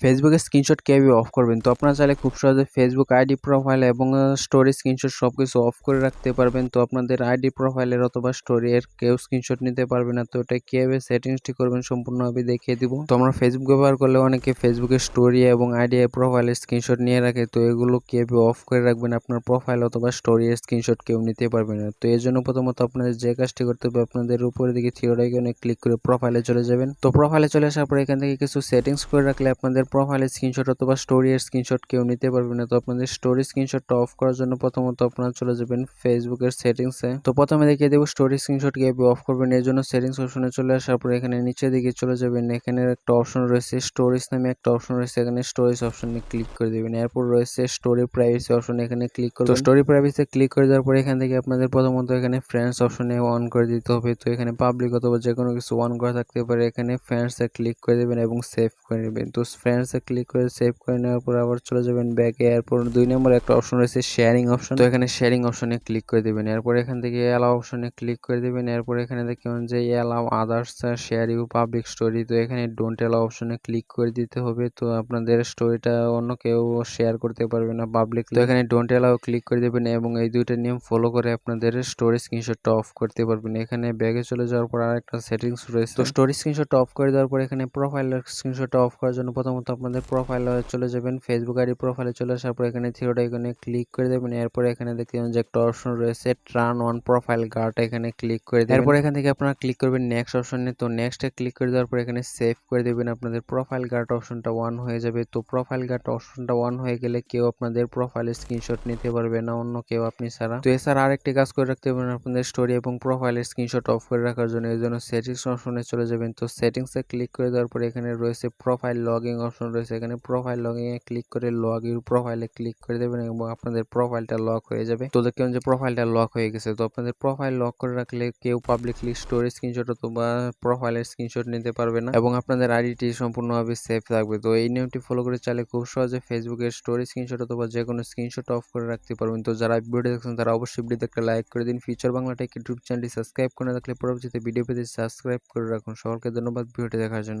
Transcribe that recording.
ফেসবুকের স্ক্রিনশট কীভাবে অফ করবেন? তো আপনারা চাইলে খুব সহজে ফেসবুক আইডি প্রোফাইল এবং স্টোরি স্ক্রিনশট সব কিছু অফ করে রাখতে পারবেন। তো আপনাদের আইডি প্রোফাইলের অথবা স্টোরি এর কেউ স্ক্রিনশট নিতে পারবে না। তো এটা কীভাবে সেটিংসটি করবেন সম্পূর্ণভাবে দেখিয়ে দিব। তো আমরা ফেসবুক ব্যবহার করলে অনেকে ফেসবুকের স্টোরি এবং আইডি প্রোফাইলের স্ক্রিনশট নিয়ে রাখে। তো এগুলো কীভাবে অফ করে রাখবেন? আপনার প্রোফাইল অথবা স্টোরি এর স্ক্রিনশট কেউ নিতে পারবে না। তো এর জন্য প্রথমত আপনাদের যে কাজটি করতে হবে, আপনাদের উপরের দিকে থিওর আইকনে ক্লিক করে প্রোফাইলে চলে যাবেন। তো প্রোফাইলে চলে আসার পর এখান থেকে কিছু সেটিংস করে রাখলে আপনাদের প্রোফাইলের স্ক্রিনশট অথবা স্টোরি এর স্ক্রিনশট কেউ নিতে পারবে না। তো আপনাদের স্টোরি স্ক্রিনশটটা অফ করার জন্য প্রথমত আপনারা চলে যাবেন ফেসবুকের সেটিংসে তো প্রথমে দেখিয়ে দেবো স্টোরি স্ক্রিনশট কীভাবে অফ করবেন। এর জন্য সেটিংস অপশনে চলে আসার পর এখানে নিচের দিকে চলে যাবেন। এখানে একটা অপশন রয়েছে স্টোরেজ নামে একটা অপশন রয়েছে। এখানে স্টোরেজ অপশনে ক্লিক করে দেবেন। এরপর রয়েছে স্টোরি প্রাইভেসি অপশন এখানে ক্লিক করবেন। তো স্টোরি প্রাইভেসি ক্লিক করে দেওয়ার পর এখান থেকে আপনাদের প্রথমত এখানে ফ্রেন্ডস অপশনে অন করে দিতে হবে। তো এখানে পাবলিক অথবা যে কোনো কিছু অন করা থাকতে পারে। এখানে ফ্রেন্ডসে ক্লিক করে দেবেন এবং সেভ করে নেবেন। তো ফ্রেন্ডসে ক্লিক করে সেভ করে নেওয়ার পর আবার চলে যাবেন ব্যাকে এরপর দুই নম্বর একটা অপশন রয়েছে শেয়ারিং অপশন তো এখানে শেয়ারিং অপশনে ক্লিক করে দেবেন। এরপর এখান থেকে অ্যালাউ অপশনে ক্লিক করে দেবেন। এরপর এখানে দেখবেন যে allow others share you public story তো এখানে ডোন্ট অ্যালাউ অপশনে ক্লিক করে দিতে হবে। তো আপনাদের স্টোরিটা অন্য কেউ শেয়ার করতে পারবে না পাবলিক তো এখানে ডোন্ট অ্যালাউ ক্লিক করে দেবেন এবং এই দুইটা নিয়ম ফলো করে আপনাদের স্টোরি স্ক্রিনশটটা অফ করতে পারবেন। এখানে ব্যাগে চলে যাওয়ার পর আরেকটা সেটিংস রয়েছে। তো স্টোরি স্ক্রিনশটটা অফ করে দেওয়ার পর এখানে প্রোফাইলের স্ক্রিনশটটা অফ করার জন্য প্রথমত আপনাদের প্রোফাইলে চলে যাবেন ফেসবুক আইডি প্রোফাইলে চলে আসার পর এখানে থিওটা এখানে ক্লিক করে দেবেন, এরপর এখানে দেখতে পাবেন যে একটা অপশন রয়েছে ট্রান অন প্রোফাইল গার্ড এখানে ক্লিক করে দেবেন। এরপর এখান থেকে আপনারা ক্লিক করবেন নেক্সট অপশনে তো নেক্সটে ক্লিক করে দেওয়ার পর এখানে সেভ করে দেবেন আপনাদের প্রোফাইল গার্ড অপশনটা ওয়ান হয়ে যাবে। তো প্রোফাইল গার্ড অপশনটা ওয়ান হয়ে গেলে কেউ আপনাদের প্রোফাইলের স্ক্রিনশট নিতে পারবে না, অন্য কেউ আপনি ছাড়া। তো এছাড়া আরেকটি কাজ করে রাখতে পারেন আপনাদের স্টোরি এবং প্রোফাইলের স্ক্রিনশট অফ করে রাখার জন্য, এই জন্য সেটিংস অপশনে চলে যাবেন। তো সেটিংসে ক্লিক করে দেওয়ার পর এখানে রয়েছে প্রোফাইল লগিং অপশন রয়েছে। এখানে প্রোফাইল লগিং এ ক্লিক করে লগ ইউর প্রোফাইলে ক্লিক করে দেবেন এবং আপনাদের প্রোফাইলটা লক হয়ে যাবে। তো দেখবেন যে প্রোফাইলটা লক হয়ে গেছে। তো আপনাদের প্রোফাইল লক করে রাখলে কেউ পাবলিকলি স্টোরি স্ক্রিনশট অথবা প্রোফাইলের স্ক্রিনশট নিতে পারবে না এবং আপনাদের আইডিটি সম্পূর্ণভাবে সেফ থাকবে। তো এই নিয়মটি ফলো করে চাইলে খুব সহজে ফেসবুকের স্টোরি স্ক্রিনশট অথবা যে কোনো স্ক্রিনশট অফ করে রাখতে পারবেন। তো যারা ভিডিও দেখছেন, তারা অবশ্যই ভিডিওতে একটা লাইক করে দিন। ফিউচার বাংলা টেক ইউটিউব চ্যানেলটি সাবস্ক্রাইব করে রাখলে পরবর্তীতে ভিডিও পেতে সাবস্ক্রাইব করে রাখুন। সকলকে ধন্যবাদ। ভিডিওটি দেখার জন্য।